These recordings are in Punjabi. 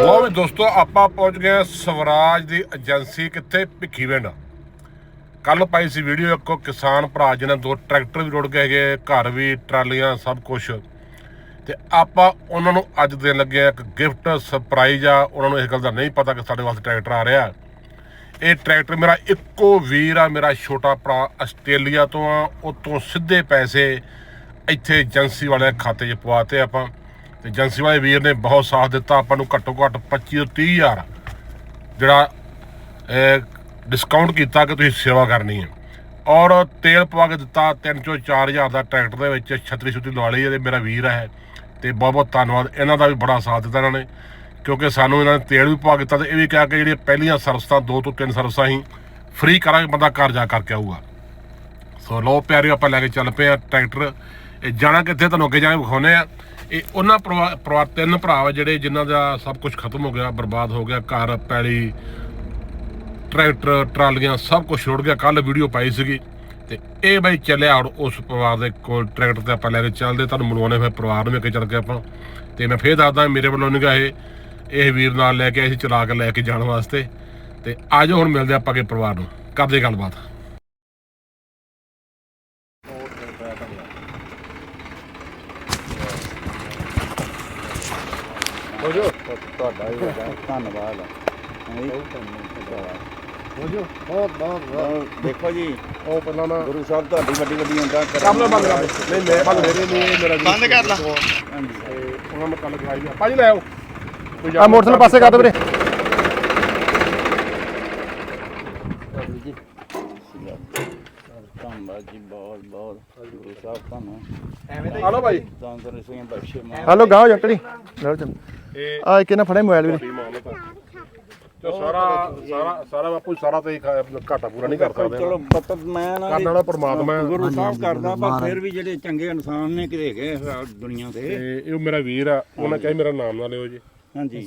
ਲੋ ਵੀ ਦੋਸਤੋ, ਆਪਾਂ ਪਹੁੰਚ ਗਏ ਹਾਂ ਸਵਰਾਜ ਦੀ ਏਜੰਸੀ ਕਿੱਥੇ? ਭਿੱਖੀਵਿੰਡ ਕੱਲ ਪਾਈ ਸੀ ਵੀਡੀਓ ਇੱਕੋ ਕਿਸਾਨ ਭਰਾ ਜਿਹਨਾਂ ਦੋ ਟਰੈਕਟਰ ਵੀ ਰੁੜ ਗਏ ਹੈਗੇ, ਘਰ ਵੀ, ਟਰਾਲੀਆਂ, ਸਭ ਕੁਝ ਤੇ ਆਪਾਂ ਉਹਨਾਂ ਨੂੰ ਅੱਜ ਦੇਣ ਲੱਗੇ ਹਾਂ ਇੱਕ ਗਿਫਟ ਸਰਪ੍ਰਾਈਜ਼ ਆ। ਉਹਨਾਂ ਨੂੰ ਇਸ ਗੱਲ ਦਾ ਨਹੀਂ ਪਤਾ ਕਿ ਸਾਡੇ ਵਾਸਤੇ ਟਰੈਕਟਰ ਆ ਰਿਹਾ। ਇਹ ਟਰੈਕਟਰ ਮੇਰਾ ਇੱਕੋ ਵੀਰ ਆ, ਮੇਰਾ ਛੋਟਾ ਭਰਾ ਆਸਟ੍ਰੇਲੀਆ ਤੋਂ ਆ। ਉਤੋਂ ਸਿੱਧੇ ਪੈਸੇ ਇੱਥੇ ਏਜੰਸੀ ਵਾਲਿਆਂ ਦੇ ਖਾਤੇ 'ਚ ਪਵਾਤੇ ਆਪਾਂ। ਤੇ ਏਜੰਸੀ ਵਾਲੇ ਵੀਰ ਨੇ ਬਹੁਤ ਸਾਥ ਦਿੱਤਾ, ਆਪਾਂ ਨੂੰ ਘੱਟੋ ਘੱਟ 25 ਤੋਂ 30 ਹਜ਼ਾਰ ਜਿਹੜਾ ਡਿਸਕਾਊਂਟ ਕੀਤਾ ਕਿ ਤੁਸੀਂ ਸੇਵਾ ਕਰਨੀ ਹੈ। ਔਰ ਤੇਲ ਪਵਾ ਕੇ ਦਿੱਤਾ 3 ਤੋਂ 4000 ਦਾ ਟਰੈਕਟਰ ਦੇ ਵਿੱਚ, ਛਤਰੀ ਛੁਤਰੀ ਲਵਾ ਲਈ ਇਹਦੇ ਮੇਰਾ ਵੀਰ ਹੈ। ਤੇ ਬਹੁਤ ਬਹੁਤ ਧੰਨਵਾਦ, ਇਹਨਾਂ ਦਾ ਵੀ ਬੜਾ ਸਾਥ ਦਿੱਤਾ ਇਹਨਾਂ ਨੇ। ਕਿਉਂਕਿ ਸਾਨੂੰ ਇਹਨਾਂ ਨੇ ਤੇਲ ਵੀ ਪਵਾ ਕੇ ਦਿੱਤਾ ਤੇ ਇਹ ਵੀ ਕਿਹਾ ਕਿ ਜਿਹੜੀਆਂ ਪਹਿਲੀਆਂ ਸਰਵਿਸਾਂ, ਦੋ ਤੋਂ ਤਿੰਨ ਸਰਵਿਸਾਂ ਹੀ ਫ੍ਰੀ ਕਰਾਂਗੇ, ਬੰਦਾ ਘਰ ਜਾ ਕਰਕੇ ਆਊਗਾ। ਸੋ ਲੋ ਪਿਆਰਿਓ, ਆਪਾਂ ਲੈ ਕੇ ਚੱਲ ਪਏ ਆ ਟਰੈਕਟਰ। ਇਹ ਜਾਣਾ ਕਿੱਥੇ, ਤੁਹਾਨੂੰ ਅੱਗੇ ਜਾ ਕੇ ਵਿਖਾਉਨੇ ਆ। ਇਹ ਉਹਨਾਂ ਪਰਿਵਾ- ਪਰਿਵਾਰ, ਤਿੰਨ ਭਰਾ ਜਿਹੜੇ ਜਿਨ੍ਹਾਂ ਦਾ ਸਭ ਕੁਝ ਖਤਮ ਹੋ ਗਿਆ, ਬਰਬਾਦ ਹੋ ਗਿਆ, ਘਰ, ਪੈਲੀ, ਟਰੈਕਟਰ, ਟਰਾਲੀਆਂ ਸਭ ਕੁਝ ਛੁੱਟ ਗਿਆ। ਕੱਲ ਵੀਡੀਓ ਪਾਈ ਸੀਗੀ ਤੇ ਇਹ ਬਈ ਚੱਲਿਆ ਹੁਣ ਉਸ ਪਰਿਵਾਰ ਦੇ ਕੋਲ, ਟਰੈਕਟਰ ਤੇ ਆਪਾਂ ਲੈ ਕੇ ਚੱਲਦੇ, ਤੁਹਾਨੂੰ ਮਿਲਵਾਉਣੇ ਫਿਰ ਪਰਿਵਾਰ ਨੂੰ ਵੀ ਅੱਗੇ ਚੱਲ ਕੇ ਆਪਾਂ। ਤੇ ਮੈਂ ਫੇਰ ਦੱਸਦਾ, ਮੇਰੇ ਵੱਲੋਂ ਨਿਗਾ ਇਹ ਇਹ ਵੀਰ ਨਾਲ ਲੈ ਕੇ ਅਸੀਂ ਚਲਾ ਕੇ ਲੈ ਕੇ ਜਾਣ ਵਾਸਤੇ। ਤੇ ਆਜੋ ਹੁਣ ਮਿਲਦੇ ਆਪਾਂ ਅੱਗੇ ਪਰਿਵਾਰ ਨੂੰ। ਕਰਦੇ ਗੱਲਬਾਤ। ਤੁਹਾਡਾ ਹੀ ਧੰਨਵਾਦ। ਬਹੁਤ ਬਹੁਤ ਬਹੁਤ। ਦੇਖੋ ਜੀ। ਉਹ ਪਹਿਲਾਂ ਨਾ ਗੁਰੂ ਸਾਹਿਬ ਤੁਹਾਡੀ ਵੱਡੀ ਵੱਡੀ ਹੁੰਦਾ ਕਰ ਲਓ ਬੰਦ ਕਰ ਲਓ। ਨਹੀਂ ਮੈਂ ਬੰਦ ਮੇਰੇ ਨਹੀਂ ਮੇਰਾ ਬੰਦ ਕਰ ਲਾ। ਤੇ ਉਹਨਾਂ ਨੂੰ ਕੱਲ ਕਰਾਈ ਆ। ਭਾਜੀ ਲੈ ਆਓ। ਕੋਈ ਆ ਮੋਟਰਸਾਈਕਲ ਪਾਸੇ ਕਰ ਦੋ ਵੀਰੇ। ਬਹੁਤ ਬਹੁਤ ਗੁਰੂ ਸਾਹਿਬ ਤੁਹਾਨੂੰ ਹਲੋ ਭਾਈ। ਤੰਦਰੁਸਤੀਆਂ ਬਖਸ਼ੇ ਮਾਂ। ਹਲੋ ਗਾਓ ਜੰਟੜੀ ਲਓ ਚਲ ਇਹ ਆ ਕਿਹਨੇ ਫੜੇ ਮੋਬਾਈਲ ਆ ਤੇ ਸਾਰਾ ਸਾਰਾ ਸਾਰਾ ਬਾਪੂ ਸਾਰਾ ਤੇ ਹੀ ਘਾਟਾ ਪੂਰਾ ਨਹੀਂ ਕਰ ਸਕਦੇ ਚਲੋ ਪਤਾ ਮੈਂ ਨਾ ਕਰਨ ਵਾਲਾ ਪਰਮਾਤਮਾ ਹੈ। ਗੁਰੂ ਸਾਹਿਬ ਕਰਦਾ ਪਰ ਫਿਰ ਵੀ ਜਿਹੜੇ ਚੰਗੇ ਇਨਸਾਨ ਨੇ ਕਿਤੇ ਗਏ ਦੁਨੀਆ ਤੇ। ਇਹ ਮੇਰਾ ਵੀਰ ਆ ਉਹਨਾਂ ਕਹੇ ਮੇਰਾ ਨਾਮ ਨਾ ਲਿਓ ਜੀ। ਹਾਂਜੀ।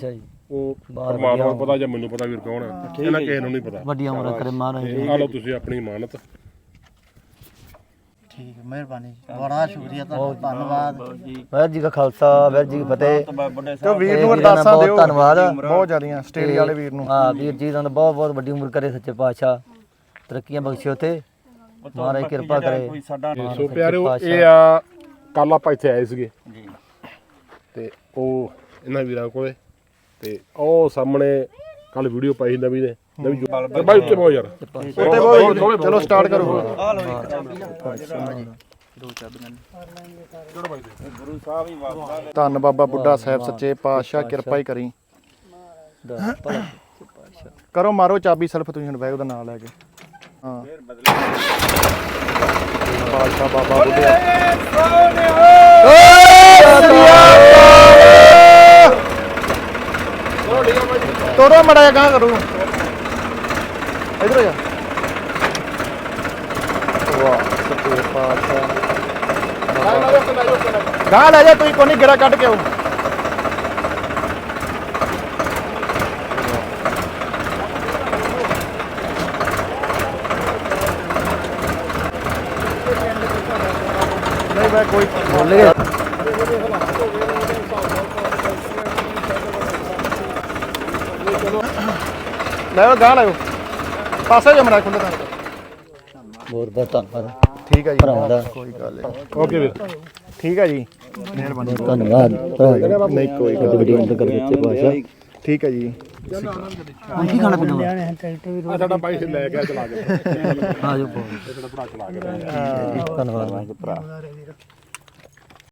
ਉਹ ਪਰਮਾਤਮਾ ਨੂੰ ਪਤਾ ਜਾਂ ਮੈਨੂੰ ਪਤਾ ਵੀਰ ਕੌਣ ਆ। ਇਹਨਾਂ ਕਿਸੇ ਨੂੰ ਨਹੀਂ ਪਤਾ। ਵੱਡੀ ਉਮਰ ਕਰੇ ਮਹਾਰਾਜ ਤੇ ਆ ਲਓ ਤੁਸੀਂ ਆਪਣੀ ਮਾਨਤ ਠੀਕ ਮਿਹਰਬਾਨੀ। ਬੜਾ ਸ਼ੁਕਰੀਆ ਤੁਹਾਡਾ ਧੰਨਵਾਦ। ਵਾਹਿਗੁਰੂ ਜੀ ਕਾ ਖਾਲਸਾ ਵਾਹਿਗੁਰੂ ਜੀ ਕੀ ਫਤਿਹ। ਬੁੱਢੇ ਵੀਰ ਨੂੰ ਬਹੁਤ ਦਿਓ। ਧੰਨਵਾਦ। ਬਹੁਤ ਜ਼ਿਆਦੀਆਂ ਆਸਟ੍ਰੇਲੀਆ ਵਾਲੇ ਵੀਰ ਨੂੰ। ਹਾਂ ਵੀਰ ਜੀ ਤੁਹਾਨੂੰ ਬਹੁਤ ਬਹੁਤ ਵੱਡੀ ਉਮਰ ਕਰੇ ਸੱਚੇ ਪਾਤਸ਼ਾਹ। ਤਰੱਕੀਆਂ ਬਖਸ਼ਿਓ ਤੇ ਮਹਾਰਾਜ ਕਿਰਪਾ ਕਰੇ। ਕੋਈ ਸਾਡਾ ਸੋ ਪਿਆਰਿਓ ਇਹ ਆ ਕੱਲ ਆਪਾਂ ਇੱਥੇ ਆਏ ਸੀਗੇ। ਤੇ ਉਹ ਇਹਨਾਂ ਵੀਰਾਂ ਕੋਲੇ। ਤੇ ਉਹ ਸਾਹਮਣੇ ਕੱਲ ਵੀਡੀਓ ਪਾਈ ਸੀ ਨਵੀਂ ਨੇ ਨਵੀਂ ਜੋ ਬਾਈ ਉੱਤੇ ਬਹੁਤ ਯਾਰ। ਉੱਤੇ ਬਹੁਤ ਚਲੋ ਸਟਾਰਟ ਕਰੋ। ਗੁਰੂ ਸਾਹਿਬ ਹੀ ਵਾਸਤਾ ਧੰਨ ਬਾਬਾ ਬੁੱਢਾ ਸਾਹਿਬ ਸੱਚੇ ਪਾਤਸ਼ਾਹ ਕਿਰਪਾ ਹੀ ਕਰੀ। ਦਾ ਕਰੋ ਮਾਰੋ ਚਾਬੀ ਸਲਫ ਤੁਸੀਂ ਹੁਣ ਬੈਗ ਦਾ ਨਾਮ ਲੈ ਕੇ। ਹਾਂ। ਪਾਤਸ਼ਾਹ ਬਾਬਾ ਬੁੱਢਾ। ਤੋੜੋ ਮੜਾ ਗਾਂ ਕਰੋ। ਇਧਰ ਜਾ। ਵਾਹ ਸੱਚੇ ਪਾਤਸ਼ਾਹ। ਗਾਂ ਲੈ ਜਾ ਤੁਸੀਂ ਕੋਨੀ ਗਿਰਾ ਕੱਢ ਕੇ ਆਓ। ਨਹੀਂ ਮੈਂ ਕੋਈ ਬੋਲ ਗਏ ਲੈ ਗਾਂ ਲਾਓ ਪਾਸੇ ਜਾ ਮੜਾ ਖੁੱਲੇ ਤਾਂ ਬਹੁਤ ਬਹੁਤ ਧੰਨਵਾਦ। ਠੀਕ ਹੈ ਜੀ। ਭਰਾਵਾਂ ਦਾ। ਕੋਈ ਗੱਲ ਨਹੀਂ। ਓਕੇ ਵੀਰ। ਠੀਕ ਹੈ ਜੀ। ਮਿਹਰਬਾਨੀ। ਧੰਨਵਾਦ। ਭਰਾ ਨਹੀਂ ਕੋਈ ਗੱਲ ਵੱਡੀ ਵੱਡੀ ਉਮਰ ਕਰੇ ਸੱਚੇ ਪਾਤਸ਼ਾਹ ਠੀਕ ਹੈ ਜੀ। ਹੁਣ ਕੀ ਖਾਣਾ ਪੀਣਾ। ਆ ਸਾਡਾ ਬਾਈ ਸੀ ਲੈ ਗਿਆ ਚਲਾ ਕੇ। ਆ ਜਾਓ। ਸਾਡਾ ਭਰਾ ਚਲਾ ਕੇ। ਧੰਨਵਾਦ।